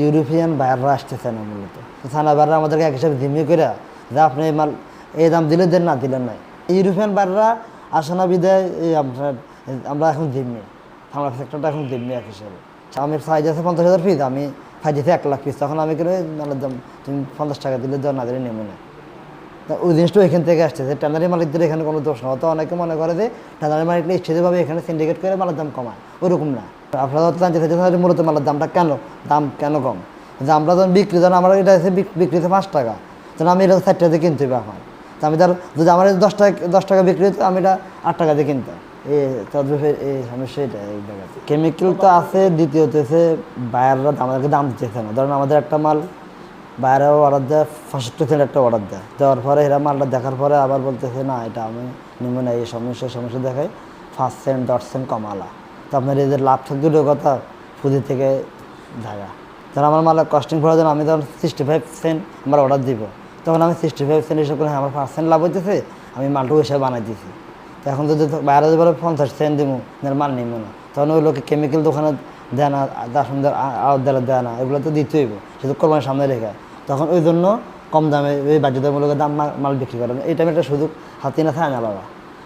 European বাইররা আসতেছে না মূলত। থানা বাইরা আমাদেরকে এক হিসাবে জিম্মি করে, যে আপনি মাল এই দাম দিলে দেন, না দিলেন নাই। ইউরোপিয়ান বাইররা আসে না বিদায়, এই আপনার আমরা এখন জিম্মি। থানা সেক্টরটা এখন জিম্মি এক হিসাবে। আমি সাইজ আছে পঞ্চাশ হাজার পিস আমি ফাইজেছে এক লাখ পিস তখন আমি করে তুমি পঞ্চাশ টাকা দিলে দেওয়া না দিলে নেমে না। তা ওই জিনিসটা এখান থেকে আসতেছে ট্যানারি মালিকদের এখানে কোনো দোষ না। তো অনেকে মনে করে যে ট্যানারি মালিকরা ইচ্ছেভাবে এখানে সিন্ডিকেট করে মালের দাম কমায়। ওরকম না। আপনারা তো জানতে চাইছেন মূলত মালের দামটা কেন, দাম কেন কম? যে আমরা যখন বিক্রি, যখন আমার এটা আছে বিক- বিক্রিতে পাঁচ টাকা তখন আমি এটা ষাট টাকা দিয়ে কিনতে এখন তো আমি তার যদি আমার দশ টাকা দশ টাকা বিক্রি হতো, আমি এটা আট টাকা দিয়ে কিনতাম। এই তদ্রুপে এই সমস্যা এটা এই জায়গাতে। কেমিক্যাল তো আছে, দ্বিতীয়ত হচ্ছে বায়াররা আমাদেরকে দাম দিতেছে না। ধরেন আমাদের একটা মাল বাইরে অর্ডার দেয় সেন্ট একটা অর্ডার দেয়। দেওয়ার পরে এরা মালটা দেখার পরে আবার বলতেছে না এটা আমি নিব না এই সমস্যা সমস্যা দেখাই। ফার্স্ট সেন্ট দশ সেন্ট কমালা। তো আপনার এদের লাভ থাকতে কথা পুঁজি থেকে জায়গা ধর আমার মালের কস্টিং পড়ে দেন আমি ধর সিক্সটি ফাইভ সেন্ট আমার অর্ডার দিব। তখন আমি সিক্সটি ফাইভ সেন্ট হিসাব করে হ্যাঁ, আমার পার্সেন্ট লাভ হইতেছে আমি মালটা হিসাবে বানাই দিছি। তো এখন যদি বাইরে যদি বলে পঞ্চাশ সেন্ট দিব মাল নিব না। তখন ওই লোকে কেমিক্যাল দোকানে দেয় না দশ সুন্দর আউট দেয় না। এগুলো তো দিতেই হইব। শুধু কোরবানির সামনে রেখে। তখন ওই জন্য কম দামে ওই বাধ্যতামূলক দাম মাল- বিক্রি করে। এই টাইমে একটা সুযোগ হাতে না থাকে না বাবা।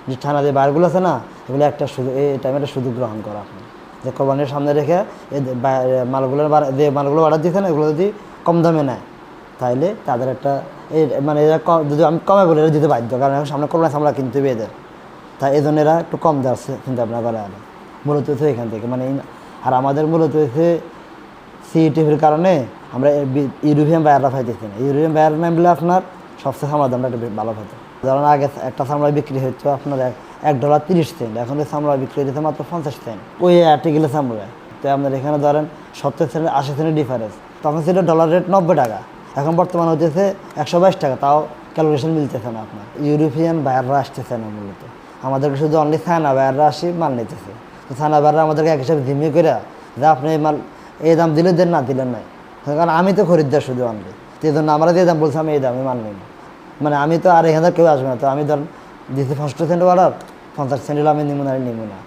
যে থানা যে বারগুলো আছে না, এগুলো একটা সুযোগ, এই টাইমে একটা সুযোগ গ্রহণ করা। যে কোরবানির সামনে রেখে এই যে মালগুলো অর্ডার দিয়েছে না, এগুলো যদি কম দামে নেয় তাহলে তাদের একটা এই মানে এরা যদি আমি কমে বলে, এরা দিতে বাধ্য। কারণ এখন সামনে কোরবানি সামলা কিনতে হবে এদের। তাই এই জন্য এরা একটু কম দেওয়ার চিন্তা ভাবনা করে আর। মূলত হচ্ছে এখান থেকে। মানে আর আমাদের মূলত হচ্ছে সিইটিভির কারণে আমরা ইউরোপিয়ান বায়াররা পাইতেছি না। ইউরোপিয়ান বায়ার নামলে আপনার সবচেয়ে সামলার দামটা একটু ভালো হতো ধরুন আগে একটা সামলা বিক্রি হতো আপনার এক- ডলার তিরিশ সেন্ট এখন সামলা বিক্রি হচ্ছে মাত্র পঞ্চাশ সেন্ট ওই আর্টিকেলে সামলা তো আপনার এখানে ধরেন সত্তর সেন্ট আশি সেন্টের ডিফারেন্স তখন ছিল ডলার রেট নব্বই টাকা। এখন বর্তমানে হচ্ছে একশো বাইশ টাকা, তাও ক্যালকুলেশন মিলতেছে না আপনার। ইউরোপিয়ান বায়াররা আসতেছে না মূলত। আমাদেরকে শুধু অনলি থানা বায়াররা আসি মাল নিতেছে। তো থানা বায়াররা আমাদেরকে এক হিসাবে জিম্মি করে যে আপনি মাল এই দাম দিলে দেন, না দিলেন নাই। কারণ আমি তো খরিদ্দার শুধু তো এই জন্য আমরা যে দাম বলছি, আমি এই দামে মাল নিব মানে আমি তো আর এখানে কেউ আসবে না। তো আমি ধরেন দিচ্ছি ফার্স্ট সেন্ট অর্ডার পঞ্চাশ সেন্ট আমি নিব না নিব না।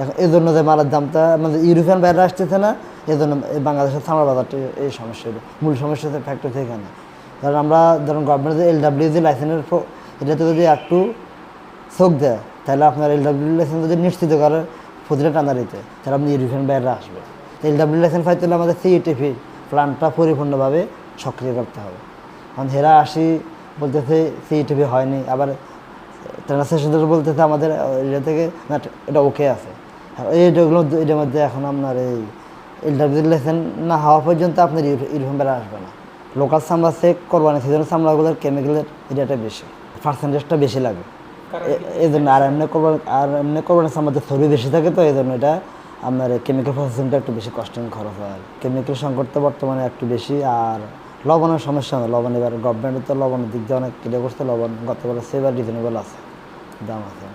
এখন এই জন্য যে মালের দামটা মানে ইউরোপিয়ান বাইরে আসতেছে না, এই জন্য এই বাংলাদেশের থামার বাজারটি এই সমস্যা মূল সমস্যা হচ্ছে ফ্যাক্টরি এখানে। কারণ আমরা ধরুন গভর্নমেন্ট যে এল ডাব্লিউ যে লাইসেন্সের এটাতে যদি একটু চোখ দেয়, তাহলে আপনার এল ডাব্লিউ লাইসেন্স যদি নিশ্চিত করে প্রতিটা টানা দিতে তাহলে আপনি ইউরোপিয়ান বাইরে আসবে এল ডাব্লিউ লাইসেন্স পাইতে হলে আমাদের সিইটিপি প্ল্যানটা পরিপূর্ণভাবে সক্রিয় করতে হবে। কারণ হেরা আসি বলতেছে সিইটিপি হয়নি আবার ট্রান্সলেশন বলতেছে আমাদের এটা থেকে না এটা ওকে আছে। এইটাগুলো এটার মধ্যে এখন আপনার এই ইন্টারভিউ লেসেন না হওয়া পর্যন্ত আপনার ইউনিফর্ম বেড়া আসবে না। লোকাল সামলা চেক কোরবানি সিজনের সামলাগুলোর কেমিক্যালের এরিয়াটা বেশি পার্সেন্টেজটা বেশি লাগে। এই জন্য আর এমনি কোরবানি আর এমনি কোরবানি সামলাতে থরি বেশি থাকে তো এই জন্য এটা আপনার কেমিক্যাল প্রসেসিংটা একটু বেশি কষ্টিং খরচ হয়। কেমিক্যাল সংকটটা বর্তমানে একটু বেশি, আর লবণের সমস্যা হয়। লবণ এবার গভর্নমেন্টের তো লবণের দিক দিয়ে অনেক ক্লিয়ার করছে। লবণ গতকাল আছে, এবার রিজনেবল আছে। দাম আছে।